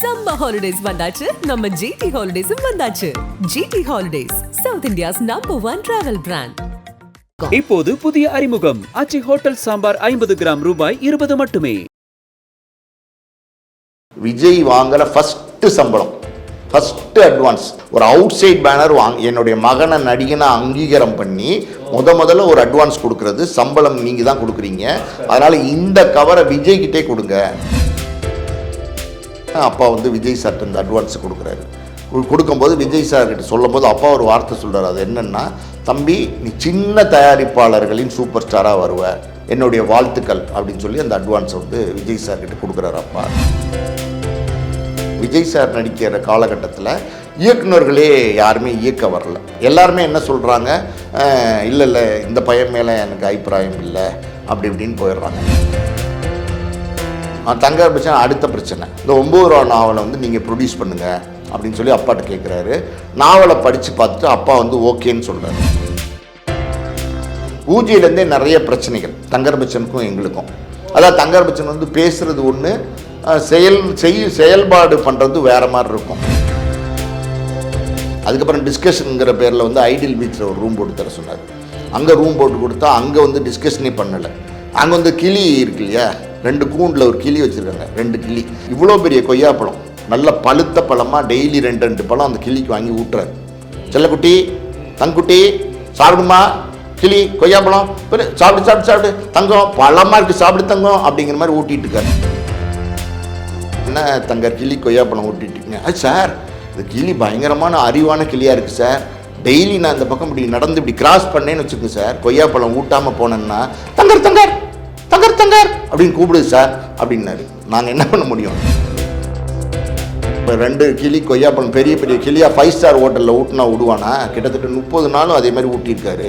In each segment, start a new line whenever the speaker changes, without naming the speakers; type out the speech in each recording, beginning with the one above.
Summer holidays வந்தாச்சு. நம்ம GT ஹாலிடேஸும் வந்தாச்சு. GT holidays South India's number one travel brand
இப்போது புதிய அறிமுகம். அச்சி ஹோட்டல் சாம்பார் ஐம்பது கிராம் ரூபாய் இருபது மட்டுமே.
விஜய் வாங்குற ஃபஸ்ட்டு சம்பளம். ஃபஸ்ட்டு அட்வான்ஸ் ஒரு அவுட் சைட் பேனர் வாங் என்னுடைய மகனை நடிகனை அங்கீகாரம் பண்ணி முத முதல்ல ஒரு அட்வான்ஸ் கொடுக்கறது. சம்பளம் நீங்கள் தான் கொடுக்குறீங்க. அதனால் இந்த கவரை விஜய் கிட்டே கொடுங்க. அப்பா வந்து விஜய் சார்கிட்ட இந்த அட்வான்ஸ் கொடுக்குறாரு. கொடுக்கும்போது விஜய் சார் கிட்ட சொல்லும்போது அப்பா ஒரு வார்த்தை சொல்கிறார் அது என்னென்னா தம்பி நீ சின்ன தயாரிப்பாளர்களின் சூப்பர் ஸ்டாராக வருவ. என்னுடைய வாழ்த்துக்கள் அப்படின்னு சொல்லி அந்த அட்வான்ஸை வந்து விஜய் சார் கிட்ட கொடுக்குறாரு அப்பா. விஜய் சார் நடிக்கிற காலகட்டத்தில் இயக்குனர்களே யாருமே இயக்க வரல. எல்லாருமே என்ன சொல்கிறாங்க இல்லை இல்லை இந்த பையன் மேலே எனக்கு அபிப்பிராயம் இல்லை அப்படி இப்படின்னு போயிடுறாங்க. தங்க பிரச்சனை அடுத்த பிரச்சனை. இந்த ஒம்பது ரூபா நாவலை வந்து நீங்கள் ப்ரொடியூஸ் பண்ணுங்கள் அப்படின்னு சொல்லி அப்பாட்ட கேட்குறாரு நாவலை படித்து பார்த்துட்டு அப்பா வந்து ஓகேன்னு சொல்கிறாரு ஊஜியிலேருந்தே நிறைய பிரச்சனைகள் தங்கர்பச்சனுக்கும் எங்களுக்கும். அதாவது தங்கர்பச்சன் வந்து பேசுகிறது ஒன்று செயல் செய் செயல்பாடு பண்ணுறது வேறு மாதிரி இருக்கும். அதுக்கப்புறம் டிஸ்கஷனுங்கிற பேரில் வந்து ஐடியல் பீச்சில் ஒரு ரூம் போட்டு தர சொன்னார். அங்கே ரூம் போட்டு கொடுத்தா அங்கே வந்து டிஸ்கஷனே பண்ணலை. அங்கே வந்து கிளி இருக்கு இல்லையா? ரெண்டு கூண்டில் ஒரு கிளி வச்சுருக்காங்க. ரெண்டு கிளி. இவ்வளோ பெரிய கொய்யாப்பழம் நல்ல பழுத்த பழமாக டெய்லி ரெண்டு ரெண்டு பழம் அந்த கிளிக்கு வாங்கி ஊட்டுறாரு. செல்லக்குட்டி தங்குட்டி சாப்பிடுமா? கிளி கொய்யாப்பழம் பெரு சாப்பிடு சாப்பிட்டு சாப்பிட்டு தங்கம். பழமாக இருக்குது சாப்பிடு தங்கம் அப்படிங்கிற மாதிரி ஊட்டிகிட்டு இருக்காரு. என்ன தங்க கிளி கொய்யாப்பழம் ஊட்டிட்டீங்க அது சார் இந்த கிளி பயங்கரமான அறிவான கிளியாக இருக்குது சார். டெய்லி நான் இந்த பக்கம் இப்படி நடந்து இப்படி கிராஸ் பண்ணேன்னு வச்சுக்கோங்க சார். கொய்யாப்பழம் ஊட்டாமல் போனேன்னா தங்கர் தங்கர்! தங்கர் அப்படின்னு கூப்பிடுது சார் அப்படின்னாரு. நாங்கள் என்ன பண்ண முடியும்? இப்போ ரெண்டு கிளி கொய்யாப்பழம் பெரிய பெரிய கிளியாக ஃபைவ் ஸ்டார் ஹோட்டலில் ஊட்டினா விடுவானா கிட்டத்தட்ட முப்பது நாளும் அதே மாதிரி ஊட்டியிருக்காரு.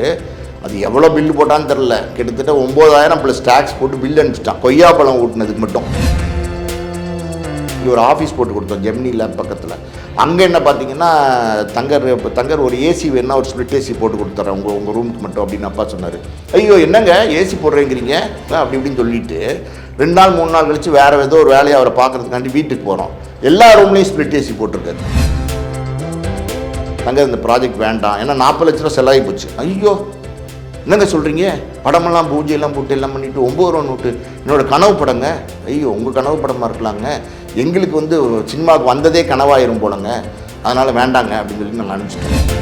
அது எவ்வளோ பில்லு போட்டான்னு தெரில கிட்டத்தட்ட ஒம்பதாயிரம் ப்ளஸ் டேக்ஸ் போட்டு பில் அனுப்பிச்சிட்டான். கொய்யாப்பழம் ஊட்டினதுக்கு மட்டும். இங்க ஒரு ஆஃபீஸ் போட்டு கொடுத்தோம் ஜெமினி லேப் பக்கத்தில். அங்கே என்ன பார்த்தீங்கன்னா தங்கர் இப்போ தங்கர் ஒரு ஏசி வேணா ஒரு ஸ்பிளிட் ஏசி போட்டு கொடுத்துறேன். உங்கள் உங்கள் ரூமுக்கு மட்டும் அப்படின்னு அப்பா சொன்னார். ஐயோ என்னங்க ஏசி போடுறேங்கிறீங்க? அப்படி இப்படின்னு சொல்லிட்டு ரெண்டு நாள் மூணு நாள் கழிச்சு வேறு ஏதோ ஒரு வேலையை அவரை பார்க்கறதுக்காண்டி வீட்டுக்கு போகிறோம் எல்லா ரூம்லேயும் ஸ்பிளிட் ஏசி போட்டிருக்காரு. தங்க இந்த ப்ராஜெக்ட் வேண்டாம். ஏன்னா நாற்பது லட்ச ரூபா செலவாகி போச்சு. ஐயோ என்னங்க சொல்கிறீங்க படமெல்லாம் பூஜையெல்லாம் போட்டு எல்லாம் பண்ணிவிட்டு ஒம்பது ரூபா நோட்டு. என்னோட கனவு படங்க. ஐயோ உங்கள் கனவு படமாக இருக்கலாங்க. எங்களுக்கு வந்து சினிமாவுக்கு வந்ததே கனவாயிரும் போலங்க. அதனால் வேண்டாங்க அப்படின்னு சொல்லி நாங்கள் அனுப்பிச்சிட்டோம்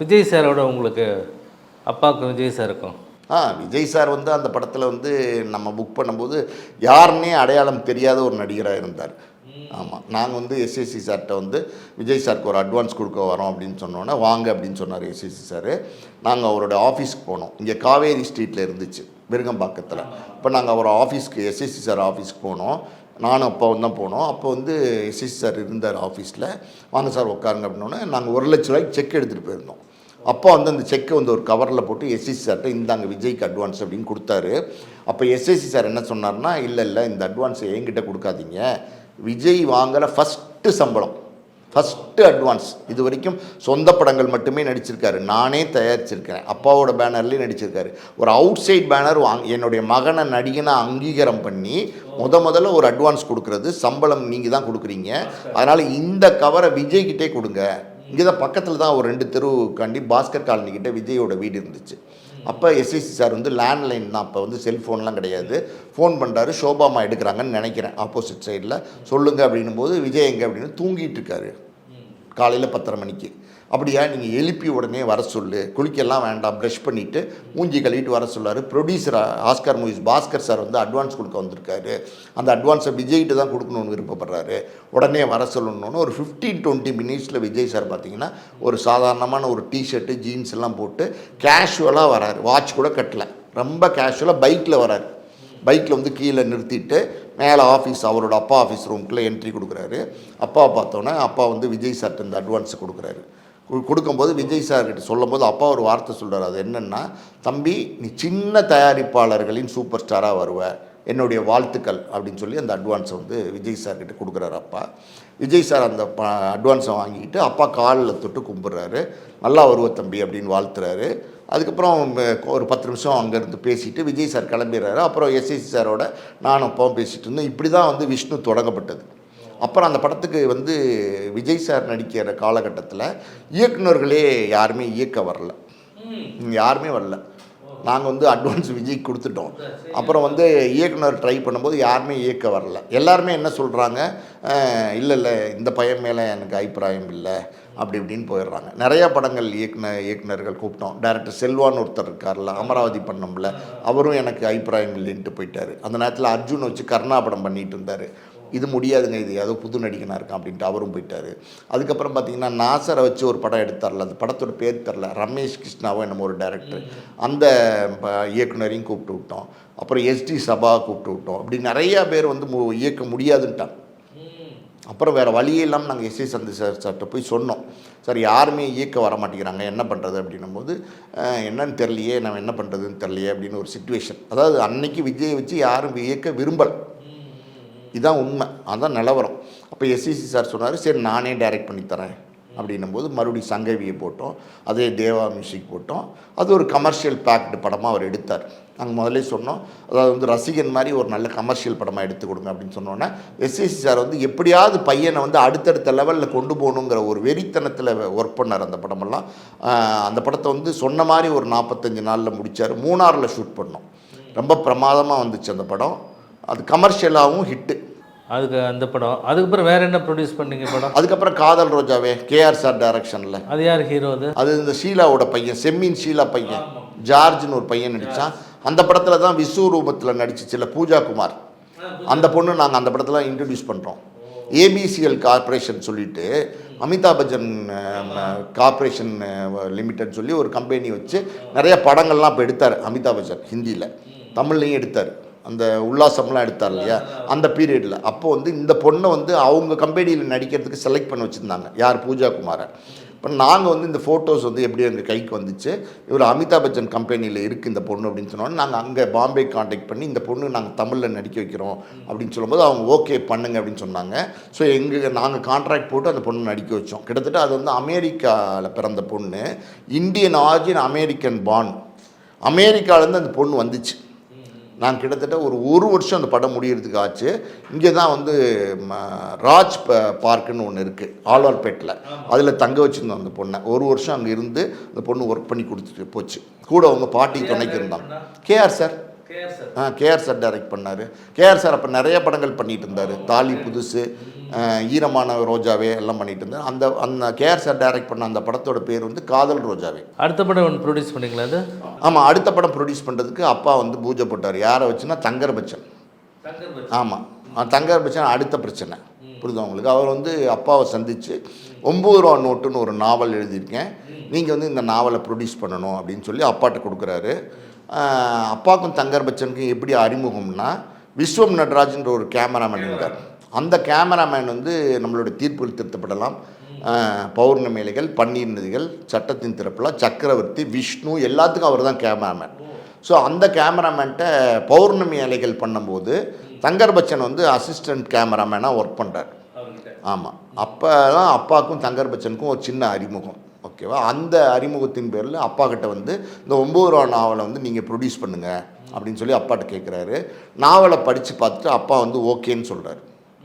விஜய் சாரோட உங்களுக்கு அப்பாவுக்கும் விஜய் சாருக்கும்?
ஆ விஜய் சார் வந்து அந்த படத்தில் வந்து நம்ம புக் பண்ணும்போது யாருன்னே அடையாளம் தெரியாத ஒரு நடிகராக இருந்தார். ஆமாம் நாங்கள் வந்து எஸ்எஸ்சி சார்கிட்ட வந்து விஜய் சாருக்கு ஒரு அட்வான்ஸ் கொடுக்க வரோம் அப்படின்னு சொன்னோன்னே வாங்க அப்படின்னு சொன்னார் எஸ்எஸ்சி சார். நாங்கள் அவரோட ஆஃபீஸ்க்கு போனோம். இங்கே காவேரி ஸ்ட்ரீட்டில் இருந்துச்சு விருகம்பாக்கத்தில். இப்போ நாங்கள் அவர் ஆஃபீஸ்க்கு எஸ்எஸ்சி சார் ஆஃபீஸ்க்கு போனோம். நானும் அப்பாவும் தான் போனோம். அப்போ வந்து எஸ்எஸ்சி சார் இருந்தார் ஆஃபீஸில் வாங்க சார் உட்காருங்க அப்படின்னோடனே நாங்கள் ஒரு லட்ச ரூபாய்க்கு செக் எடுத்துகிட்டு போயிருந்தோம். அப்பா வந்து அந்த செக்கை வந்து ஒரு கவரில் போட்டு எஸ்எஸ்சி சார்கிட்ட இந்தாங்க விஜய்க்கு அட்வான்ஸ் அப்படின்னு கொடுத்தாரு. அப்போ எஸ்எஸ்சி சார் என்ன சொன்னார்னா இல்லை இல்லை இந்த அட்வான்ஸை என்கிட்ட கொடுக்காதீங்க. விஜய் வாங்குற ஃபஸ்ட்டு சம்பளம். ஃபஸ்ட்டு அட்வான்ஸ் இது வரைக்கும் சொந்த படங்கள் மட்டுமே நடிச்சிருக்காரு. நானே தயாரிச்சிருக்கிறேன் அப்பாவோட பேனர்லேயும் நடிச்சிருக்காரு. ஒரு அவுட் சைட் பேனர் வாங் என்னுடைய மகனை நடிகனை அங்கீகாரம் பண்ணி முத முதல்ல ஒரு அட்வான்ஸ் கொடுக்குறது. சம்பளம் நீங்கள் தான் கொடுக்குறீங்க. அதனால் இந்த கவரை விஜய் கிட்டே கொடுங்க. இங்கே தான் பக்கத்தில் தான் ஒரு ரெண்டு தெருவுக்காண்டி பாஸ்கர் காலனி கிட்ட விஜயோட வீடு இருந்துச்சு. அப்போ எஸ்எஸ்சி சார் வந்து லேண்ட்லைன் தான். அப்போ வந்து செல்ஃபோன்லாம் கிடையாது. ஃபோன் பண்ணுறாரு ஷோபாமா எடுக்கிறாங்கன்னு நினைக்கிறேன். ஆப்போசிட் சைடில் சொல்லுங்க அப்படின்னும் போது விஜய் எங்கே அப்படின்னு தூங்கிட்டு இருக்காரு. காலையில் பத்தரை மணிக்கு. அப்படியா நீங்கள் எழுப்பி உடனே வர சொல்லு. குளிக்கெல்லாம் வேண்டாம் ப்ரஷ் பண்ணிவிட்டு மூஞ்சி கழுவிட்டு வர சொல்லாரு. Producer Oscar movies Bhaskar sir வந்து அட்வான்ஸ் கொடுக்க வந்திருக்காரு. அந்த அட்வான்ஸை விஜய்கிட்ட தான் கொடுக்கணும்னு விருப்பப்படுறாரு. உடனே வர சொல்லணும்னு ஒரு ஃபிஃப்டீன் டுவெண்ட்டி மினிட்ஸில் விஜய் சார் பார்த்தீங்கன்னா ஒரு சாதாரணமான ஒரு டிஷர்ட்டு ஜீன்ஸ் எல்லாம் போட்டு கேஷுவலாக வராரு. வாட்ச் கூட கட்டலை. ரொம்ப கேஷுவலாக பைக்கில் வராரு. பைக்கில் வந்து கீழே நிறுத்திட்டு மேலே ஆஃபீஸ் அவரோட அப்பா ஆஃபீஸ் ரூம்குள்ளே என்ட்ரி கொடுக்குறாரு. அப்பா பார்த்தோன்னே அப்பா வந்து விஜய் சார்ட்டு இந்த அட்வான்ஸ் கொடுக்குறாரு. கொடுக்கும்போது விஜய் சார் கிட்ட சொல்லும்போது அப்பா ஒரு வார்த்தை சொல்கிறார் அது என்னென்னா தம்பி நீ சின்ன தயாரிப்பாளர்களின் சூப்பர் ஸ்டாராக வருவ என்னுடைய வாழ்த்துக்கள். அப்படின்னு சொல்லி அந்த அட்வான்ஸை வந்து விஜய் சார்கிட்ட கொடுக்குறாரு அப்பா. விஜய் சார் அந்த அட்வான்ஸை வாங்கிட்டு அப்பா காலில் தொட்டு கும்பிட்றாரு நல்லா வருவ தம்பி அப்படின்னு வாழ்த்துறாரு. அதுக்கப்புறம் ஒரு பத்து நிமிஷம் அங்கேருந்து பேசிட்டு விஜய் சார் கிளம்பிடுறாரு. அப்புறம் எஸ்எஸ்சி சாரோட நானும் அப்பாவும் பேசிகிட்டு இருந்தோம். இப்படி தான் வந்து விஷ்ணு தொடங்கப்பட்டது. அப்புறம் அந்த படத்துக்கு வந்து விஜய் சார் நடிக்கிற காலகட்டத்தில் இயக்குனர்களே யாருமே இயக்க வரல. யாருமே வரல. நாங்கள் வந்து அட்வான்ஸ் விஜய் கொடுத்துட்டோம். அப்புறம் வந்து இயக்குனர் ட்ரை பண்ணும்போது யாருமே இயக்க வரல. எல்லாருமே என்ன சொல்கிறாங்க இல்லை இல்லை இந்த பையன் மேலே எனக்கு அபிப்பிராயம் இல்லை. அப்படி இப்படின்னு போயிடுறாங்க. நிறையா படங்கள் இயக்குன இயக்குனர்கள் கூப்பிட்டோம். டேரக்டர் செல்வான்னு ஒருத்தர் இருக்கார்ல அமராவதி பண்ணோம்ல அவரும் எனக்கு அபிப்பிராயம் இல்லைன்ட்டு போயிட்டார். அந்த நேரத்தில் அர்ஜுன் வச்சு கர்ணா படம் பண்ணிட்டு இருந்தார். இது முடியாதுங்க இது. ஏதோ புது நடிகனாக இருக்கான் அப்படின்ட்டு அவரும் போயிட்டார். அதுக்கப்புறம் பார்த்தீங்கன்னா நாசரை வச்சு ஒரு படம் எடுத்தார்ல அந்த படத்தோட பேர் தெரில. ரமேஷ் கிருஷ்ணாவோ என்னமோ ஒரு டைரக்டர் அந்த ப- இயக்குனரையும் கூப்பிட்டு விட்டோம். அப்புறம் எஸ்டி சபா கூப்பிட்டு விட்டோம். இப்படி நிறையா பேர் வந்து மு- இயக்க முடியாதுன்ட்டாங்க. அப்புறம் வேறு வழியே இல்லாமல் நாங்கள் எஸ்ஏ சந்தி சார் சார்கிட்ட போய் சொன்னோம். சார் யாருமே இயக்க வர மாட்டேங்கிறாங்க. என்ன பண்ணுறது அப்படின்னும் போது என்னன்னு தெரியலையே. நம்ம என்ன பண்ணுறதுன்னு தெரியலையே அப்படின்னு ஒரு சுச்சுவேஷன் அதாவது அன்னைக்கு விஜயை வச்சு யாரும் இயக்க விரும்பலை. இதுதான் உண்மை. அதுதான் நிலவரம். அப்போ எஸ்சிசி சார் சொன்னார் சரி நானே டைரக்ட் பண்ணி தரேன். அப்படின்னும் போது மறுபடியும் சங்கவியை போட்டோம். அதே தேவா மியூசிக் போட்டோம். அது ஒரு கமர்ஷியல் பேக்டு படமாக அவர் எடுத்தார். நாங்கள் முதல்ல சொன்னோம் அதாவது வந்து ரசிகன் மாதிரி ஒரு நல்ல கமர்ஷியல் படமாக எடுத்து கொடுங்க. அப்படின்னு சொன்னோன்னே எஸ்எஸ்சி சார் வந்து எப்படியாவது பையனை வந்து அடுத்தடுத்த லெவலில் கொண்டு போகணுங்கிற ஒரு வெறித்தனத்தில் ஒர்க் பண்ணார் அந்த படமெல்லாம். அந்த படத்தை வந்து சொன்ன மாதிரி ஒரு நாற்பத்தஞ்சு நாளில் முடித்தார் மூணாறில் ஷூட் பண்ணோம். ரொம்ப பிரமாதமாக வந்துச்சு அந்த படம். அது கமர்ஷியலாகவும் ஹிட்டு
அதுக்கு அந்த படம். அதுக்கப்புறம் வேற என்ன ப்ரொடியூஸ் பண்ணீங்க படம்?
அதுக்கப்புறம் காதல் ரோஜாவே கேஆர் சார் டைரக்ஷனில்
அது யார் ஹீரோ அது?
அது இந்த ஷீலாவோட பையன் செம்மீன் ஷீலா பையன். ஜார்ஜ்னு ஒரு பையன் நடித்தான் அந்த படத்தில் தான் விஸ்வரூபத்தில் நடிச்சிச்சுல பூஜா குமார் அந்த பொண்ணு நாங்கள் அந்த படத்தில் இன்ட்ரடியூஸ் பண்ணுறோம் ஏபிசிஎல் கார்ப்பரேஷன் சொல்லிட்டு அமிதாப் பச்சன் கார்ப்பரேஷன் லிமிடெட் சொல்லி ஒரு கம்பெனி வச்சு நிறைய படங்கள்லாம் இப்போ எடுத்தார் அமிதாப் பச்சன் ஹிந்தியில். தமிழ்லையும் எடுத்தார். அந்த உல்லாசம்லாம் எடுத்தார் இல்லையா அந்த பீரியடில் அப்போ வந்து இந்த பொண்ணை வந்து அவங்க கம்பெனியில் நடிக்கிறதுக்கு செலக்ட் பண்ணி வச்சுருந்தாங்க. யார்? பூஜா குமாரை இப்போ நாங்கள் வந்து இந்த ஃபோட்டோஸ் வந்து எப்படி எங்கள் கைக்கு வந்துச்சு. இவர் அமிதாப் பச்சன் கம்பெனியில் இருக்குது இந்த பொண்ணு அப்படின்னு சொன்னோன்னே நாங்கள் அங்கே பாம்பே காண்டாக்ட் பண்ணி இந்த பொண்ணு நாங்கள் தமிழில் நடிக்க வைக்கிறோம் அப்படின்னு சொல்லும்போது அவங்க ஓகே பண்ணுங்க அப்படின்னு சொன்னாங்க. ஸோ எங்கள் நாங்கள் கான்ட்ராக்ட் போட்டு அந்த பொண்ணு நடிக்க வச்சோம். கிட்டத்தட்ட அது வந்து அமெரிக்காவில் பிறந்த பொண்ணு. இந்தியன் ஆர்ஜின் அமெரிக்கன் பான் அமெரிக்காவிலேருந்து அந்த பொண்ணு வந்துச்சு. நான் கிட்டத்தட்ட ஒரு ஒரு வருஷம் அந்த படம் முடியறதுக்கு ஆச்சு. இங்கே தான் வந்து ராஜ் ப பார்க்குன்னு ஒன்று இருக்குது ஆழ்வார்பேட்டில். அதில் தங்க வச்சுருந்தோம் அந்த பொண்ணை. ஒரு வருஷம் அங்கே இருந்து அந்த பொண்ணு ஒர்க் பண்ணி கொடுத்துட்டு போச்சு. கூட அவங்க பாட்டி துணைக்கு இருந்தாங்க. K R sir. ஆ கேஆர் சார் டைரக்ட் பண்ணார். கேஆர் சார் அப்போ நிறைய படங்கள் பண்ணிட்டு இருந்தார். தாலி புதுசு. ஈரமான ரோஜாவே எல்லாம் பண்ணிட்டு இருந்தார் அந்த அந்த கேஆர் சார் டைரக்ட் பண்ண அந்த படத்தோட பேர் வந்து காதல் ரோஜாவே.
அடுத்த படம் ஒன்று ப்ரொடியூஸ் பண்ணீங்களா அது?
ஆமாம் அடுத்த படம் ப்ரொடியூஸ் பண்ணுறதுக்கு அப்பா வந்து பூஜை போட்டார். யாரை வச்சுன்னா தங்கர் பச்சன். ஆமாம் தங்கர் பச்சன் அடுத்த பிரச்சனை. புரியுதா உங்களுக்கு? அவர் வந்து அப்பாவை சந்தித்து ஒம்பது ரூபா நோட்டுன்னு ஒரு நாவல் எழுதியிருக்கேன். நீங்கள் வந்து இந்த நாவலை ப்ரொடியூஸ் பண்ணணும் அப்படின்னு சொல்லி அப்பாட்ட கொடுக்குறாரு. அப்பாவுக்கும் தங்கர் பச்சனுக்கும் எப்படி அறிமுகம்னா விஸ்வம் நடராஜன்ற ஒரு கேமராமேன் இருந்தார். அந்த கேமராமேன் வந்து நம்மளுடைய தீர்ப்பில் திருத்தப்படலாம். பௌர்ணமி இலைகள் பன்னீர் நதிகள் சட்டத்தின் திறப்புலா சக்கரவர்த்தி விஷ்ணு எல்லாத்துக்கும் அவர் தான் கேமராமேன். ஸோ அந்த கேமராமேன்ட்ட பௌர்ணமி அலைகள் பண்ணும்போது தங்கர் பச்சன் வந்து அசிஸ்டன்ட் கேமராமேனாக ஒர்க் பண்ணுறார் ஆமாம் அப்போ தான் அப்பாவுக்கும் தங்கர் பச்சனுக்கும் ஒரு சின்ன அறிமுகம். ஓகேவா அந்த அறிமுகத்தின் பேரில் அப்பா கிட்ட வந்து இந்த ஒம்பது ரூபா நாவலை வந்து நீங்கள் ப்ரொடியூஸ் பண்ணுங்க அப்படின்னு சொல்லி அப்பாட்ட கேட்குறாரு நாவலை படித்து பார்த்துட்டு அப்பா வந்து ஓகேன்னு சொல்கிறாரு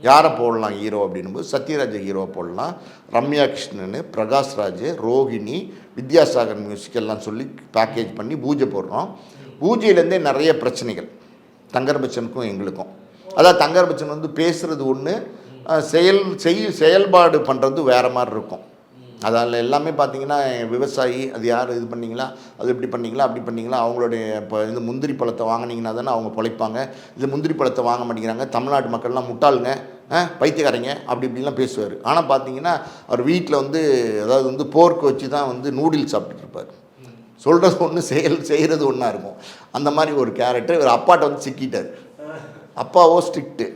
யாரை போடலாம் ஹீரோ அப்படின்னும்போது சத்யராஜ் ஹீரோ போடலாம். ரம்யா கிருஷ்ணன் பிரகாஷ்ராஜ் ரோஹிணி வித்யாசாகர் மியூசிக் எல்லாம் சொல்லி பேக்கேஜ் பண்ணி பூஜை போடுறோம். பூஜையிலேருந்தே நிறைய பிரச்சனைகள். தங்கர் பச்சனுக்கும் எங்களுக்கும். அதாவது தங்கர் பச்சன் வந்து பேசுகிறது ஒன்று செயல் செய் செயல்பாடு பண்ணுறது வேறு மாதிரி இருக்கும். அதில் எல்லாமே பார்த்தீங்கன்னா விவசாயி அது யார் இது பண்ணீங்களா? அது இப்படி பண்ணீங்களா? அப்படி பண்ணீங்களா? அவங்களுடைய இப்போ இந்த முந்திரி பழத்தை வாங்கினீங்கன்னா தானே அவங்க பொழைப்பாங்க. இது முந்திரி பழத்தை வாங்க மாட்டேங்கிறாங்க. தமிழ்நாட்டு மக்கள்லாம் முட்டாளுங்க. பைத்தியக்காரங்க. அப்படி இப்படிலாம் பேசுவார். ஆனால் பார்த்தீங்கன்னா அவர் வீட்டில் வந்து அதாவது வந்து போர்க்கு வச்சு தான் வந்து நூடுல்ஸ் சாப்பிட்டுட்டு இருப்பார். சொல்கிறது ஒன்று செயல் செய்கிறது ஒன்றா இருக்கும். அந்த மாதிரி ஒரு கேரக்டர் இவர் அப்பாட்ட வந்து சிக்கிட்டார். அப்பாவோ ஸ்ட்ரிக்ட்டு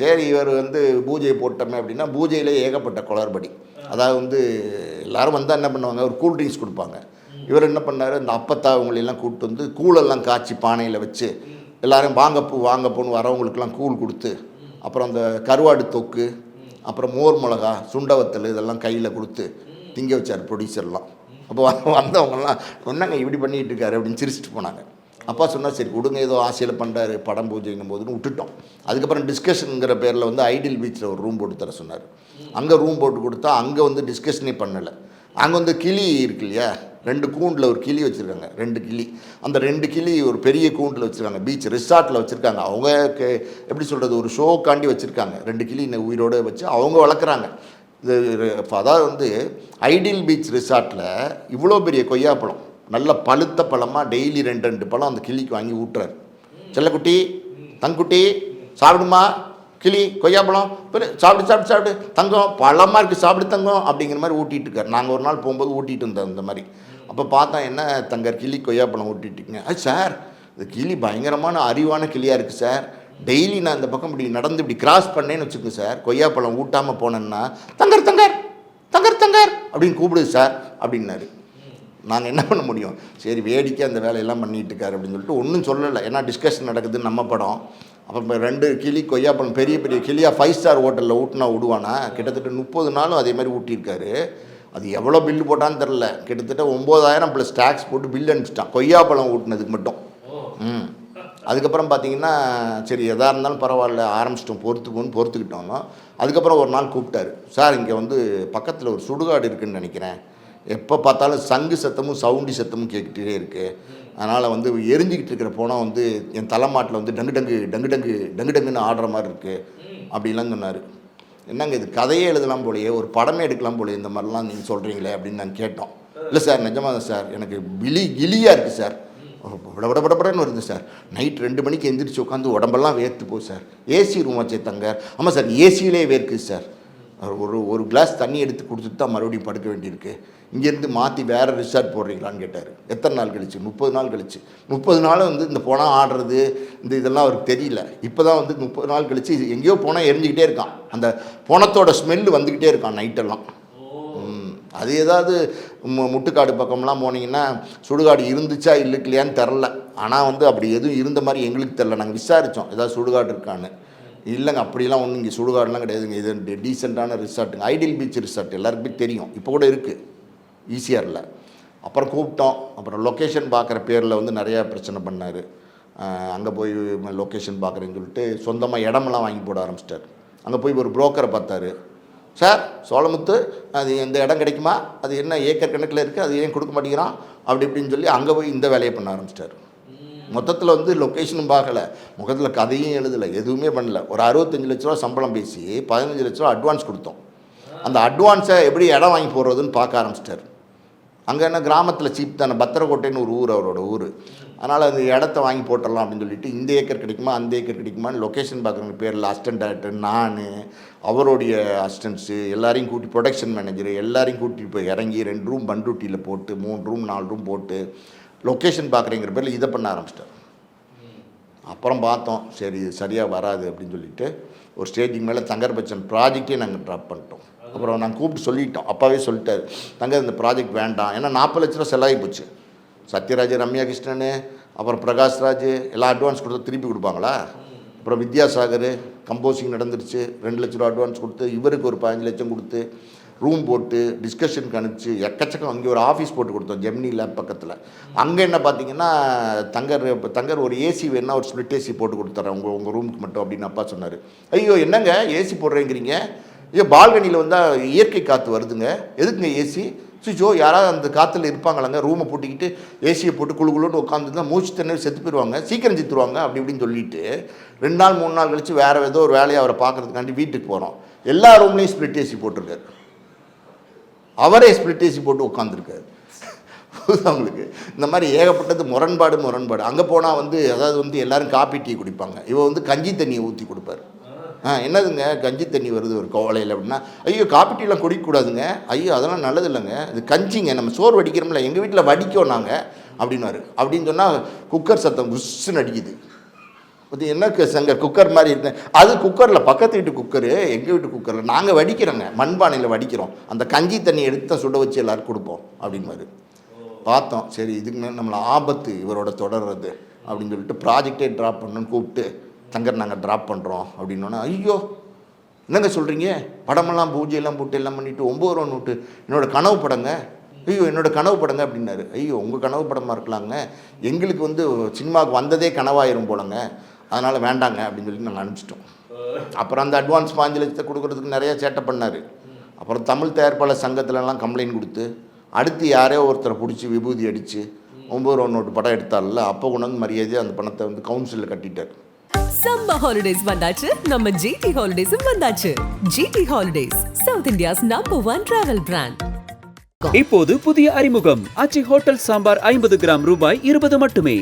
சரி. இவர் வந்து பூஜையை போட்டோமே அப்படின்னா பூஜையிலே ஏகப்பட்ட குளறுபடி. அதாவது வந்து எல்லாரும் வந்தால் என்ன பண்ணுவாங்க? ஒரு கூல் ட்ரிங்க்ஸ் கொடுப்பாங்க. இவர் என்ன பண்ணார்? இந்த அப்பத்தா அவங்களெல்லாம் கூப்பிட்டு வந்து கூழெல்லாம் காய்ச்சி பானையில் வச்சு எல்லாரும் வாங்கப்பூ வாங்கப்பூன்னு வரவங்களுக்கெல்லாம் கூழ் கொடுத்து அப்புறம் அந்த கருவாடு தொக்கு அப்புறம் மோர் மிளகா சுண்டவத்தல் இதெல்லாம் கையில் கொடுத்து திங்க வச்சார் ப்ரொடியூசர்லாம் அப்போ வந்தவங்கலாம் என்னங்க இப்படி பண்ணிகிட்டு இருக்காரு? அப்படின்னு சிரிச்சிட்டு போனாங்க. அப்பா சொன்னால் சரி கொடுங்க. ஏதோ ஆசையில் பண்ணுறாரு படம் பூஜைங்கும் போதுன்னு விட்டுட்டோம். அதுக்கப்புறம் டிஸ்கஷனுங்கிற பேரில் வந்து ஐடியல் பீச்சில் ஒரு ரூம் போட்டு தர சொன்னார். அங்கே ரூம் போட்டு கொடுத்தா அங்கே வந்து டிஸ்கஷனே பண்ணலை. அங்கே வந்து கிளி இருக்கு இல்லையா? ரெண்டு கூண்டில் ஒரு கிளி வச்சுருக்காங்க ரெண்டு கிளி. அந்த ரெண்டு கிளி ஒரு பெரிய கூண்டில் வச்சுருக்காங்க பீச் ரிசார்ட்டில் வச்சுருக்காங்க. அவங்க எப்படி சொல்கிறது ஒரு ஷோக்காண்டி வச்சுருக்காங்க. ரெண்டு கிளி இந்த உயிரோடு வச்சு அவங்க வளர்க்குறாங்க. இது அதாவது வந்து ஐடியல் பீச் ரிசார்ட்டில் இவ்வளோ பெரிய கொய்யாப்பழம். நல்ல பழுத்த பழமாக டெய்லி ரெண்டு ரெண்டு பழம் அந்த கிளிக்கு வாங்கி ஊட்டுறாரு. செல்லக்குட்டி தங்குட்டி சாப்பிடுமா? கிளி கொய்யாப்பழம் பெரு சாப்பிடு சாப்பிட்டு சாப்பிடு தங்கம் பழமாக இருக்குது சாப்பிடு தங்கம் அப்படிங்கிற மாதிரி ஊட்டிகிட்டு இருக்காரு. நாங்கள் ஒரு நாள் போகும்போது ஊட்டிட்டு இருந்தோம் இந்த மாதிரி. அப்போ பார்த்தா என்ன தங்கர் கிளி கொய்யாப்பழம் ஊட்டிட்டுங்க அது சார் இந்த கிளி பயங்கரமான அறிவான கிளியாக இருக்குது சார். டெய்லி நான் இந்த பக்கம் இப்படி நடந்து இப்படி கிராஸ் பண்ணேன்னு வச்சுக்கோங்க சார். கொய்யாப்பழம் ஊட்டாமல் போனேன்னா தங்கர் தங்கர் தங்கர் தங்கர் அப்படின்னு கூப்பிடுது சார் அப்படின்னாரு. நாங்கள் என்ன பண்ண முடியும்? சரி வேடிக்கை அந்த வேலையெல்லாம் பண்ணிட்டு இருக்காரு அப்படின்னு சொல்லிட்டு ஒன்றும் சொல்லலை. ஏன்னா டிஸ்கஷன் நடக்குது நம்ம படம். அப்போ இப்போ ரெண்டு கிளி கொய்யாப்பழம் பெரிய பெரிய கிளியாக ஃபைவ் ஸ்டார் ஹோட்டலில் ஊட்டினா விடுவானா? கிட்டத்தட்ட முப்பது நாளும் அதே மாதிரி ஊட்டியிருக்காரு. அது எவ்வளோ பில்லு போட்டான்னு தெரில கிட்டத்தட்ட ஒம்பதாயிரம் ப்ளஸ் டேக்ஸ் போட்டு பில் அனுப்பிச்சிட்டான். கொய்யாப்பழம் ஊட்டினதுக்கு மட்டும். ம். அதுக்கப்புறம் பார்த்தீங்கன்னா சரி எதாக இருந்தாலும் பரவாயில்ல ஆரம்பிச்சிட்டோம். பொறுத்துக்கோன்னு பொறுத்துக்கிட்டோம். அதுக்கப்புறம் ஒரு நாள் கூப்பிட்டாரு. சார் இங்கே வந்து பக்கத்தில் ஒரு சுடுகாடு இருக்குன்னு நினைக்கிறேன். எப்போ பார்த்தாலும் சங்கு சத்தமும் சவுண்டி சத்தமும் கேட்டுகிட்டே இருக்குது அதனால் வந்து எரிஞ்சிக்கிட்டு இருக்கிற போனால் வந்து என் தலைமாட்டில் வந்து டங்கு டங்கு டங்கு டங்கு டங்கு டங்குன்னு ஆடுற மாதிரி இருக்குது அப்படின்லாம் சொன்னார். என்னங்க இது? கதையே எழுதலாம் போலயே ஒரு படமே எடுக்கலாம் போலயே இந்த மாதிரிலாம் நீங்கள் சொல்கிறீங்களே அப்படின்னு நாங்கள் கேட்டோம். இல்லை சார் நிஜமாக தான் சார். எனக்கு கிளி கிளியாக இருக்குது சார். விட விட விடப்படன்னு வருது சார். நைட் ரெண்டு மணிக்கு எந்திரிச்சு உட்காந்து உடம்பெல்லாம் வேர்த்து போ சார். ஏசி ரூம் வச்சே தங்க. ஆமாம் சார் ஏசியிலே வேர்க்குது சார். ஒரு ஒரு கிளாஸ் தண்ணி எடுத்து கொடுத்துட்டு தான் மறுபடியும் படுக்க வேண்டியிருக்கு. இங்கேருந்து மாற்றி வேறு ரிசார்ட் போடுறீங்களான்னு கேட்டார். எத்தனை நாள் கழிச்சு? முப்பது நாள் கழிச்சு. முப்பது நாள் வந்து இந்த பணம் ஆடுறது இந்த இதெல்லாம் அவருக்கு தெரியல. இப்போ தான் வந்து முப்பது நாள் கழிச்சு இது எங்கேயோ போனால் எரிஞ்சிக்கிட்டே இருக்கான். அந்த பணத்தோட ஸ்மெல்லு வந்துக்கிட்டே இருக்கான் நைட்டெல்லாம் அது ஏதாவது முட்டுக்காடு பக்கம்லாம் போனீங்கன்னா சுடுகாடு இருந்துச்சா இல்லைக்கலையான்னு தெரில ஆனால் வந்து அப்படி எதுவும் இருந்த மாதிரி எங்களுக்கு தெரில நாங்கள் விசாரித்தோம் ஏதாவது சுடுகாடு இருக்கான்னு. இல்லைங்க அப்படிலாம் ஒன்றும் இங்கே சுடுகாடுலாம் கிடையாதுங்க. இது டீசெண்டான ரிசார்ட்டுங்க. ஐடியல் பீச் ரிசார்ட் எல்லாருக்குமே தெரியும். இப்போ கூட இருக்குது ஈஸியாக அப்புறம் கூப்பிட்டோம். அப்புறம் லொக்கேஷன் பார்க்குற பேரில் வந்து நிறையா பிரச்சனை பண்ணார். அங்கே போய் லொக்கேஷன் பார்க்குறேன்னு சொல்லிட்டு சொந்தமாக இடமெல்லாம் வாங்கி போட ஆரம்பிச்சிட்டார். அங்கே போய் ஒரு புரோக்கரை பார்த்தாரு. சார் சோழமுத்து அது எந்த இடம் கிடைக்குமா? அது என்ன ஏக்கர் கணக்கில் இருக்குது அது ஏன் கொடுக்க மாட்டேங்கிறான்? அப்படி இப்படின்னு சொல்லி அங்கே போய் இந்த வேலையை பண்ண ஆரம்பிச்சிட்டார். மொத்தத்தில் வந்து லொக்கேஷனும் பார்க்கல. முகத்தில் கதையும் எழுதலை எதுவுமே பண்ணல. ஒரு அறுபத்தஞ்சு லட்ச ரூபா சம்பளம் பேசி பதினஞ்சு லட்ச ரூபா அட்வான்ஸ் கொடுத்தோம். அந்த அட்வான்ஸை எப்படி இடம் வாங்கி போடுறதுன்னு பார்க்க ஆரம்பிச்சிட்டார். அங்கே என்ன கிராமத்தில் சீப் தானே பத்திரக்கோட்டைன்னு ஒரு ஊர் அவரோட ஊர். அதனால் அந்த இடத்த வாங்கி போட்டுடலாம் அப்படின்னு சொல்லிட்டு இந்த ஏக்கர் கிடைக்குமா அந்த ஏக்கர் கிடைக்குமான்னு லொக்கேஷன் பார்க்குறவங்க பேரில் அசிஸ்டன்ட் டேரக்டர் நான் அவருடைய அசிஸ்டன்ட்ஸு எல்லாரையும் கூட்டி ப்ரொடக்ஷன் மேனேஜர் எல்லாரையும் கூட்டிட்டு போய் இறங்கி ரெண்டு ரூம் பண்ருட்டியில் போட்டு மூணு ரூம் நாலு ரூம் போட்டு லொக்கேஷன் பார்க்குறேங்கிற பேரில் இதை பண்ண ஆரம்பிச்சிட்டார் அப்புறம் பார்த்தோம் சரி இது சரியாக வராது அப்படின்னு சொல்லிட்டு ஒரு ஸ்டேஜிங் மேலே தங்கர் பச்சன் ப்ராஜெக்டே நாங்கள் ட்ராப் பண்ணிட்டோம். அப்புறம் நாங்கள் கூப்பிட்டு சொல்லிட்டோம் அப்பாவே சொல்லிட்டாரு தங்கர் இந்த ப்ராஜெக்ட் வேண்டாம். ஏன்னா நாற்பது லட்ச ரூபா செலவாகி போச்சு. சத்யராஜ் ரம்யா கிருஷ்ணன் அப்புறம் பிரகாஷ்ராஜ் எல்லாம் அட்வான்ஸ் கொடுத்தா திருப்பி கொடுப்பாங்களா? அப்புறம் வித்யாசாகர் கம்போசிங் நடந்துருச்சு ரெண்டு லட்ச ரூபா அட்வான்ஸ் கொடுத்து இவருக்கு ஒரு பதினஞ்சு லட்சம் கொடுத்து ரூம் போட்டு டிஸ்கஷனுக்கு அனுப்பிச்சு எக்கச்சக்கம் அங்கே ஒரு ஆஃபீஸ் போட்டு கொடுத்தோம் ஜெமினி லேப் பக்கத்தில். அங்கே என்ன பார்த்தீங்கன்னா தங்கர் தங்கர் ஒரு ஏசி வேணா ஒரு ஸ்ப்ளிட் ஏசி போட்டு கொடுத்துட்றேன் உங்கள் உங்கள் ரூமுக்கு மட்டும் அப்படின்னு அப்பா சொன்னார். ஐயோ என்னங்க ஏசி போடுறேங்கிறீங்க? ஐயோ பால்கனியில் வந்தால் இயற்கை காற்று வருதுங்க. எதுக்குங்க ஏசி சுச்சோ யாராவது அந்த காற்றுல இருப்பாங்களாங்க ரூமை பூட்டிக்கிட்டு ஏசியை போட்டு குழு குழுன்னு உட்காந்துருந்தா மூச்சு தண்ணி செத்து போயிடுவாங்க சீக்கிரம் செத்துருவாங்க அப்படி இப்படின்னு சொல்லிட்டு ரெண்டு நாள் மூணு நாள் கழிச்சு வேறு ஏதோ ஒரு வேலையை அவரை பார்க்கறதுக்காண்டி வீட்டுக்கு போகிறோம் எல்லா ரூம்லேயும் ஸ்ப்ளிட் ஏசி போட்டிருக்காரு. அவரே ஸ்பிளிட்டேசி போட்டு உட்காந்துருக்காரு அவங்களுக்கு இந்த மாதிரி ஏகப்பட்டது முரண்பாடு முரண்பாடு. அங்கே போனால் வந்து அதாவது வந்து எல்லோரும் காப்பி டீ குடிப்பாங்க. இவன் வந்து கஞ்சி தண்ணியை ஊற்றி கொடுப்பாரு. ஆ என்னதுங்க? கஞ்சி தண்ணி வருது ஒரு கோவலையில் அப்படின்னா ஐயோ காப்பி டீலாம் குடிக்கக்கூடாதுங்க. ஐயோ அதெல்லாம் நல்லது இல்லைங்க இது கஞ்சிங்க. நம்ம சோறு வடிக்கிறோம்ல. எங்கள் வீட்டில் வடிக்கோம் நாங்கள் அப்படின்னாரு அப்படின்னு சொன்னால் குக்கர் சத்தம் உஸ்ஸுன்னு அடிக்குது. அது என்ன சங்கர் குக்கர் மாதிரி இருந்தேன் அது குக்கரில் பக்கத்து வீட்டு குக்கரு எங்கள் வீட்டு குக்கரில் நாங்கள் வடிக்கிறோங்க. மண்பானையில் வடிக்கிறோம். அந்த கஞ்சி தண்ணி எடுத்து சுட வச்சு எல்லோரும் கொடுப்போம் அப்படின்னு பார்த்தோம். சரி இதுக்கு மேலே நம்மளை ஆபத்து இவரோட தொடர்றது அப்படின்னு சொல்லிட்டு ப்ராஜெக்டே ட்ராப் பண்ணணும்னு கூப்பிட்டு சங்கர் நாங்கள் ட்ராப் பண்ணுறோம் அப்படின்னோன்னா ஐயோ என்னங்க சொல்கிறீங்க படமெல்லாம் பூஜையெல்லாம் போட்டு எல்லாம் பண்ணிவிட்டு ஒம்பது ரூபா நோட்டு. என்னோடய கனவு படங்க. ஐயோ என்னோடய கனவு படங்க அப்படின்னாரு. ஐயோ உங்கள் கனவு படமாக இருக்கலாங்க. எங்களுக்கு வந்து சினிமாவுக்கு வந்ததே கனவாயிரும் போலங்க. அதனால் வேண்டாங்க அப்படின்னு சொல்லி நாங்கள் அனுப்பிச்சிட்டோம். அப்புறம் அந்த அட்வான்ஸ் பாஞ்சு லட்சத்தை கொடுக்கறதுக்கு நிறைய சேட்டை பண்ணார். அப்புறம் தமிழ் தயாரிப்பாளர் சங்கத்துலலாம் கம்ப்ளைண்ட் கொடுத்து அடுத்து யாரோ ஒருத்தரை பிடிச்சி விபூதி அடித்து ஒம்பது ரூபா நோட்டு படம் எடுத்தார்ல அப்போ கொண்டு வந்து மரியாதையாக அந்த பணத்தை வந்து கவுன்சிலில் கட்டிட்டார்.
சம்மர் ஹாலிடேஸ் வந்தாச்சு. நம்ம ஜிடி ஹாலிடேஸும் வந்தாச்சு. GT holidays South India's number one travel brand
இப்போது புதிய அறிமுகம். ஆச்சி ஹோட்டல் சாம்பார் ஐம்பது கிராம் ரூபாய் இருபது மட்டுமே.